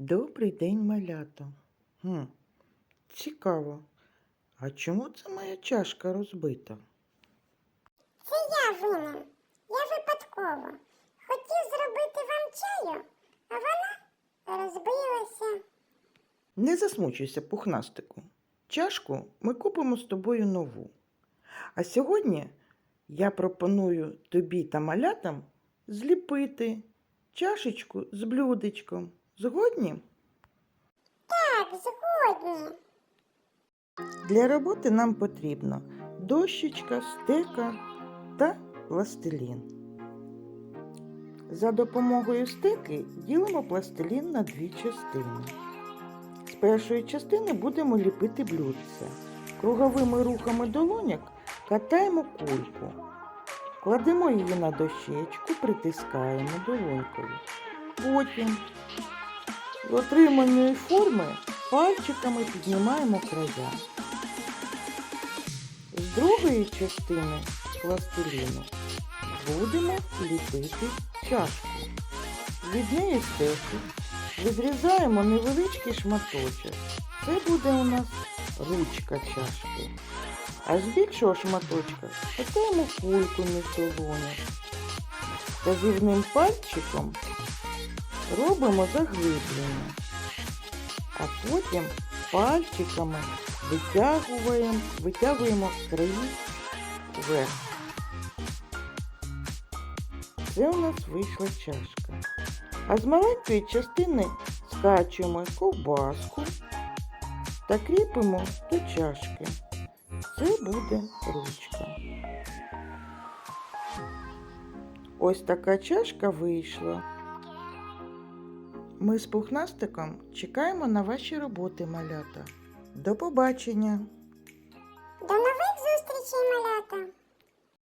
Добрий день, малята. Хм, цікаво. А чому це моя чашка розбита? Це я винен. Я випадково. Хотів зробити вам чаю, а вона розбилася. Не засмучуйся, пухнастику. Чашку ми купимо з тобою нову. А сьогодні я пропоную тобі та малятам зліпити чашечку з блюдечком. Згодні? Так, згодні. Для роботи нам потрібно дощечка, стека та пластилін. За допомогою стеки ділимо пластилін на дві частини. З першої частини будемо ліпити блюдце. Круговими рухами долоняк катаємо кульку. Кладемо її на дощечку, притискаємо долонькою. Потім з отриманої форми пальчиками піднімаємо края. З другої частини пластиліну будемо ліпити чашку. Від неї стеки відрізаємо невеличкий шматочок. Це буде у нас ручка чашки. А з більшого шматочка катаємо кульку між долоняк. Вказівним пальчиком робимо заглиблення, а потім пальчиками витягуємо, витягуємо краї вверх. Це у нас вийшла чашка. А з маленької частини скачуємо ковбаску та кріпимо до чашки. Це буде ручка. Ось така чашка вийшла. Ми з пухнастиком чекаємо на ваші роботи, малята. До побачення! До нових зустрічей, малята!